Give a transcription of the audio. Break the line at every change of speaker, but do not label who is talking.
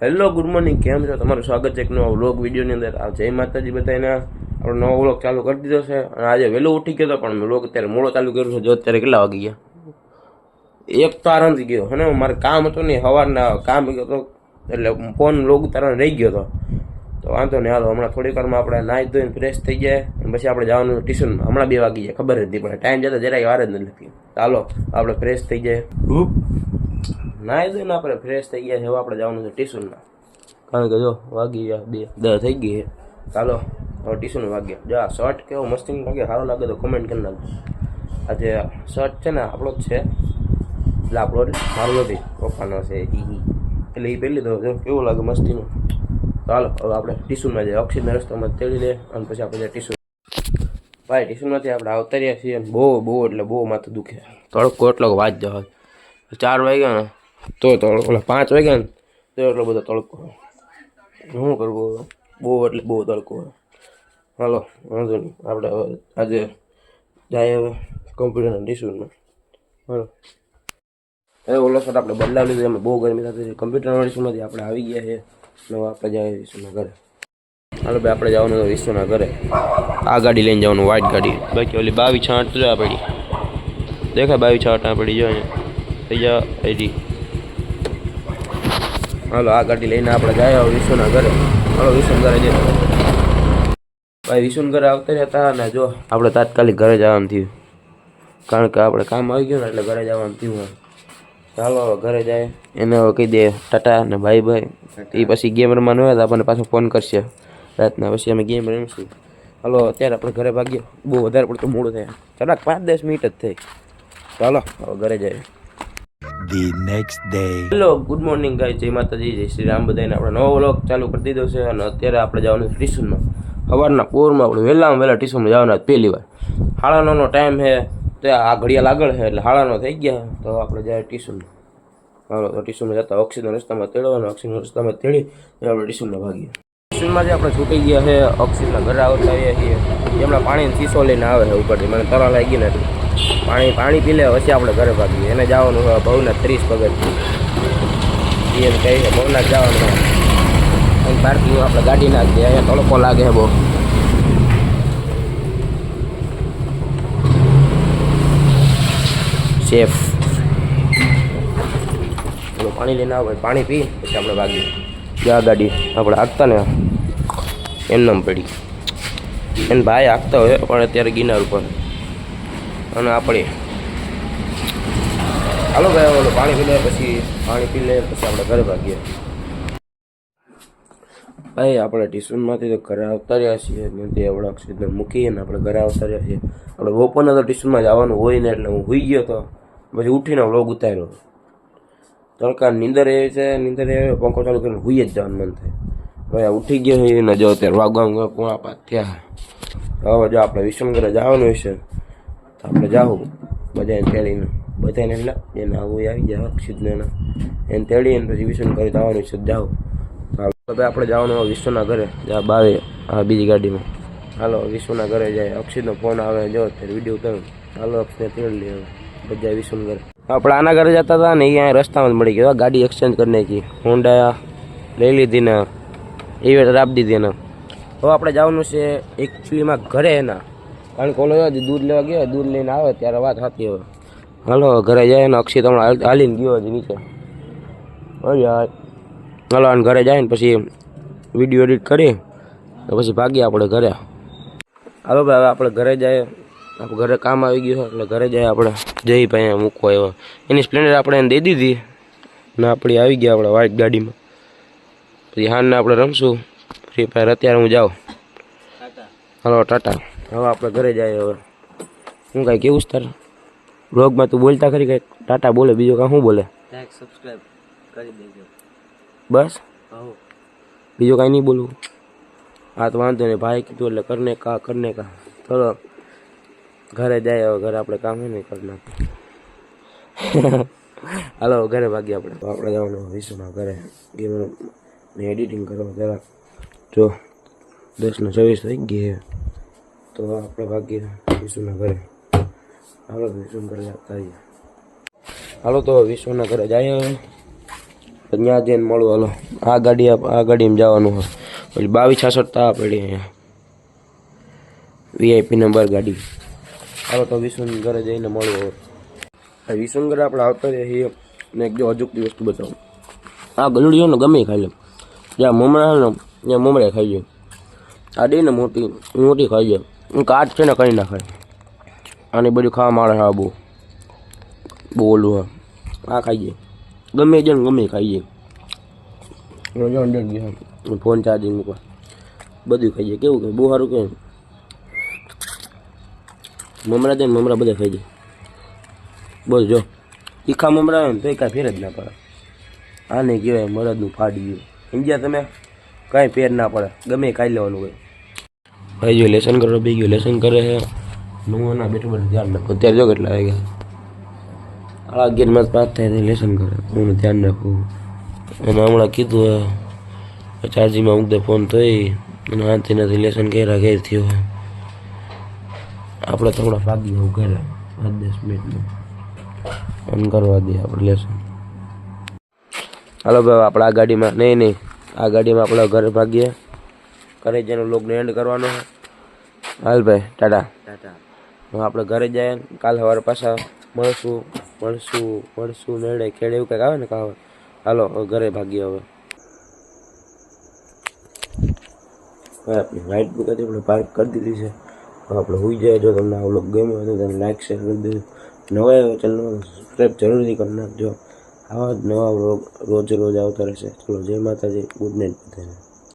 Hello good morning કેમ છો? તમારું સ્વાગત છે એક નવા વ્લોગ વિડીયોની અંદર. આ જય માતાજી બધાને આપણો નવો વ્લોગ ચાલુ કરી દીધો છે. અને આજે વહેલો ઉઠી ગયો હતો પણ વ્લોગ અત્યારે મોડો ચાલુ કર્યો છે. જો અત્યારે કેટલા વાગી ગયા? એક તો આરામથી ગયો. અને મારે કામ હતું નહીં સવારના કામ ગયો હતો એટલે ફોન લોગ ઉતારવાનો રહી ગયો હતો તો વાંધો નહીં. હાલો, હમણાં થોડીક વારમાં આપણે નાહી ધોઈને ફ્રેશ થઈ જાય અને પછી આપણે જવાનું ટ્યુશનમાં હમણાં બે વાગી જાય ખબર નથી પણ ટાઈમ જતા જરાય વાર જ નથી ચાલો આપણે ફ્રેશ થઈ જાય નાહી દઈને આપણે ફ્રેશ થઈ ગયા છે હવે આપણે જવાનું છે ટ્યુશનમાં. કારણ કે જો વાગી ગયા બે દસ થઈ ગઈ ચાલો હવે ટ્યુશન વાગ્યા. જો આ શર્ટ કેવો મસ્તી લાગે સારો લાગે તો કમેન્ટ કરી નાખજો. આજે શર્ટ છે ને આપણો જ છે. એટલે આપણો જ મારો નથી પપ્પાનો છે એ. એટલે એ પહેલી તો જો કેવું લાગે મસ્તીનું ચાલો હવે આપણે ટ્યુશનમાં જઈએ. ઓક્સિજન રસ્તામાં તેડી લે અને પછી આપણે ટ્યુશન. ભાઈ ટ્યુશનમાંથી આપણે આવતા રહ્યા છીએ બહુ બહુ એટલે બહુ માથું દુખે. તડકો એટલો વાત જવા. ચાર વાગ્યા ને તો તડકો ઓલા પાંચ વાગ્યા ને, તો એટલો બધો તડકો. શું કરવું બહુ એટલે બહુ તડકો હાલો, વાંધો નહીં. આપણે હવે આજે જાય હવે કોમ્પ્યુટરના ડિસ્યુનમાં હાલો. એ ઓલો શર્ટ આપણે બદલાવી લીધું, એમાં બહુ ગરમી થતી હતી. કમ્પ્યુટરના ડિસ્યુમાંથી આપણે આવી ગયા છે નવા આપણે જાય વિશ્વના ઘરે. હાલો ભાઈ, આપણે જવાનું હતું વિશ્વના ઘરે. આ ગાડી લઈને જવાનું વ્હાઇટ ગાડી. બાકી ઓલી બાવી છાંટ તો આ પડી. દેખાય બાવી છાંટ આ પડી, જો અહીંયા. થઈ જા હાલો, આ ગાડી લઈને આપણે જાય વિશ્વના ઘરે હાલો વિશ્વના ઘરે જઈએ. ભાઈ વિશ્વના ઘરે આવતા રહેતા હતા ને જો આપણે તાત્કાલિક ઘરે જવાનું થયું. કારણ કે આપણે કામ આવી ગયું ને એટલે ઘરે જવાનું થયું ચાલો હવે ઘરે જાય. એને હવે કહી દે, ટાટા ને ભાઈ ભાઈ. એ પછી ગેમ રમવાનું હોય તો આપણને પાછો ફોન કરશે. રાતના પછી અમે ગેમ રમીશું. હાલો, અત્યારે આપણે ઘરે ભાગીએ. બહુ વધારે પડતું મોડું થાય. ચાલો પાંચ દસ મિનિટ જ થઈ. ચાલો, હવે ઘરે જાય
the next day
hello good morning ગાય જય માતાજી જય શ્રી રામ બધાને આપણે નવો વ્લોગ ચાલુ કરી દીધો છે અને અત્યારે આપણે જવાનું ટ્યુશનમાં સવારના પોરમાં આપણે વહેલામાં વહેલા ટ્યુશનમાં જવાના પહેલી વાર. હાળાનો ટાઈમ છે, તો આ ઘડિયાળ આગળ છે, એટલે હાળાનો થઈ ગયા તો આપણે જાય ટ્યુશન ટ્યુશનમાં જતા ઓક્સિજન રસ્તામાં તેડવાનો ઓક્સિજન રસ્તામાં તેડી અને આપણે ટ્યુશનમાં ભાગીએ. ટ્યુશનમાંથી આપણે છૂટી ગયા છે, ઓક્સિજનના ઘરે આવતા આવીએ છીએ એમના પાણીનો શીશો લઈને આવે છે ઉપરથી. મને તરા લાગી નથી પાણી પાણી પી લે, પછી આપણે ઘરે ભાગીએ. એને જવાનું હોય ભવના ત્રીસ પગથિયું એમ કહી છે, ભવનાથ જવાનું હોય. અહીં પાર્કિંગ આપણે ગાડી નાખી દઈએ અહીંયા તડકો લાગે છે બહુ. સેફ. પાણી લઈને આવે, પાણી પી, પછી આપણે ભાગીએ. જા ગાડી, આપણે આગતા ને. એમનામ પડી. એને ભાઈ હાંકતા હોય, પણ અત્યારે ગિનાર ઉપર. અને આપણે હાલો ભાઈ ઓલો પાણી પી લે પછી, પાણી પી લે પછી આપણે ઘરે ભાગીએ. ભાઈ, આપણે ટ્યુશનમાંથી તો ઘરે આવતા રહ્યા છીએ નથી તે આપણે મૂકીએ ને આપણે ઘરે આવતા રહ્યા છીએ. આપણે બપોરના તો ટ્યુશનમાં જવાનું હોય ને એટલે હું હોઈ ગયો તો પછી ઉઠીને વ્લોગ ઉતાર્યો. તડકા નીંદર એવી છે, નીંદર એવી પંખો ચાલુ કરીને હુઈ જ જવાનું મન થાય. ભાઈ ઉઠી ગયો છે ને જો અત્યારે વાગવા પોણા પાંચ થયા. હવે જો આપણે વિશ્વનગર જવાનું હશે તો આપણે જાવું બધાને તેડીને બધાને એટલે એને આવું આવી જાય અક્ષિતને એને. તેડીને પછી વિશ્વન કરી જવાનું છે જાવ ભાઈ આપણે જવાનું વિશ્વના ઘરે. જ્યાં બાવે આ બીજી ગાડીમાં. હાલો, વિશ્વના ઘરે જાય. અક્ષિતનો ફોન આવે, જો અત્યારે વીડિયો ઉતારું હાલો અક્ષને તેડી લે બધા વિશ્વના ઘરે. આપણે આના ઘરે જતા હતા ને અહીંયા રસ્તામાં જ મળી ગયો. ગાડી એક્સચેન્જ કરી નાખી. હોન્ડા લઈ લીધી ને એ રીતે આપી દીધી એને. હવે આપણે જવાનું છે એકચ્યુઅલીમાં ઘરે એના. કારણ કે ઓલો દૂધ લેવા ગયો, દૂધ લઈને આવે ત્યારે વાત થતી હવે. હાલો, ઘરે જાય ને અક્ષિત હમણાં હાલીને ગયો હજી નીચે. હાલો અને ઘરે જાય ને પછી વીડિયો એડિટ કરી તો પછી ભાગીએ આપણે ઘરે. હાલો ભાઈ, હવે આપણે ઘરે જાય આપણે ઘરે કામ આવી ગયું એટલે ઘરે જાય આપણે. જઈ ભાઈ મૂકવા આવ્યો. એની સ્પ્લેન્ડર આપણે એને દઈ દીધી. ને આપણી આવી ગયા આપણે વ્હાઇટ ગાડીમાં. પછી હાલને આપણે રમશું. ફ્રી ફાયર અત્યારે હું જાઉં. હાલો ટાટા હવે આપણે ઘરે જાય હવે. હું કાંઈ કેવું તારે? બ્લોગમાં તું બોલતા ખરી કાંઈ ટાટા બોલે બીજો કાં શું બોલે?
લાઈક સબસ્ક્રાઇબ કરી દેજો.
બસ? બીજું કાંઈ નહીં બોલવું. હા તો વાંધો નહીં. ભાઈ કીધું એટલે કરને કા કરને કા. ચલો ઘરે જાય હવે. ઘરે આપણે કામ હોય કરના હાલો ઘરે ભાગીએ આપણે. આપણે જવાનું વિશ્વના ઘરે. ગેમ ને એડિટિંગ કરવા જરાક. જો દસને છવ્વીસ થઈ ગઈ તો આપણે ભાગ્ય વિશ્વના ઘરે હાલો વિશ્વના ઘરે જતા આવીએ હાલો તો વિશ્વના ઘરે જઈએ ત્યાં જઈને મળું. હાલો. આ ગાડી આ ગાડીમાં જવાનું હોય. પછી બાવીસ છાસઠ તા પડી અહીંયા. વીઆઈપી નંબર ગાડી. હાલો તો વિષ્ણુ ઘરે જઈને મળવું હવે. આ ઘરે આપણે આવતા રહીએ ને એક જો અજુકતી વસ્તુ બતાવું. આ ગલડીઓને ગમે ખાલી. જ્યાં મમરા ને ત્યાં મમરા ખાઈ જાય આ ને મોટી મોટી ખાઈ જાય હું કાચ છે ને કરી નાખે. આને બધું ખાવા મારે હા બહુ બહુ. ઓલું હા. આ ખાઈ જાય ગમે જણ ગમે ખાઈએ ખાઈ ગયા. ફોન ચાર્જિંગ મૂકવા. બધું ખાઈ જાય કેવું કે બહુ સારું કે મમરા છે ને મમરા બધા ખાઈ જાય. બસ જો. તીખા મમરા હોય ને એ કાંઈ ફેર જ ના પડે. આને કહેવાય મરદનું ફાડી ગયું સમજ્યા તમે? કાંઈ પેર ના પડે. ગમે કાંઈ લેવાનું હોય. ભાઈ, જો લેસન કરો બી ગયો. લેસન કરે છે. હું ના બેઠું બેઠું ધ્યાન રાખું. અત્યારે જો કેટલા વાગ્યા આ અગિયાર માસ પાંચ થાય તો લેસન કરે. હું ધ્યાન રાખું. અને હમણાં કીધું ચાર્જિંગમાં મૂક ફોન થઈ અને આથી નથી લેસન કર્યા, ઘેર થયો આપણે થોડા ભાગી જવું ઘરે પાંચ દસ મિનિટમાં. ફોન કરવા દે આપણે લેસન. હાલો ભાઈ આપણે આ ગાડીમાં નહીં નહીં. આ ગાડીમાં આપણે ઘરે ભાગીએ. ઘરે જઈને લોગને એન્ડ કરવાનો હાલ ભાઈ ટાટા.
ટાટા.
આપણે ઘરે જઈએ કાલ સવારે પાછા મળશું મળશું મળશું નડે ખેડે એવું કંઈક આવે ને કાવે હાલો ઘરે ભાગીએ હવે. આપણી વાઇટ બુક હતી આપણે પાર્ક કરી દીધી છે. આપણે હોઈ જાય જો તમને આ વ્લોગ ગમ્યો હોય તો તમે લાઈક શેર કરી દેજો. નવા ચેનલમાં સબસ્ક્રાઈબ જરૂરથી કરી નાખજો. આવા જ નવા રોગ રોજ રોજ આવતા રહેશે ચલો જય માતાજી ગુડ નાઇટ બધાને.